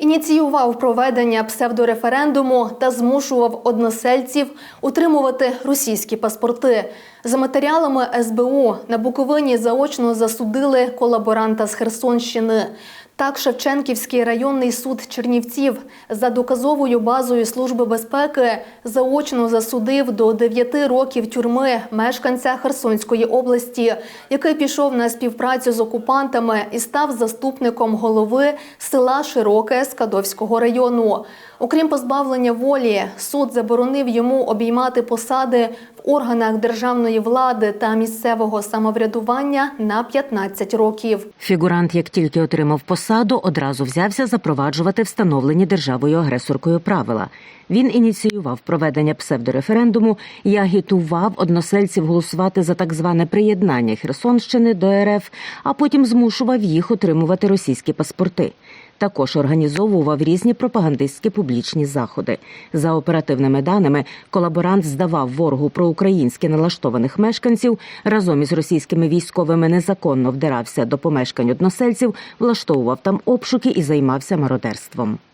Ініціював проведення псевдореферендуму та змушував односельців утримувати російські паспорти. За матеріалами СБУ на Буковині заочно засудили колаборанта з Херсонщини. Так, Шевченківський районний суд Чернівців за доказовою базою Служби безпеки заочно засудив до 9 років тюрми мешканця Херсонської області, який пішов на співпрацю з окупантами і став заступником голови села Широке Скадовського району. Окрім позбавлення волі, суд заборонив йому обіймати посади органах державної влади та місцевого самоврядування на 15 років. Фігурант, як тільки отримав посаду, одразу взявся запроваджувати встановлені державою агресоркою правила. Він ініціював проведення псевдореферендуму і агітував односельців голосувати за так зване приєднання Херсонщини до РФ, а потім змушував їх отримувати російські паспорти. Також організовував різні пропагандистські публічні заходи. За оперативними даними, колаборант здавав ворогу проукраїнськи налаштованих мешканців разом із російськими військовими незаконно вдирався до помешкань односельців, влаштовував там обшуки і займався мародерством.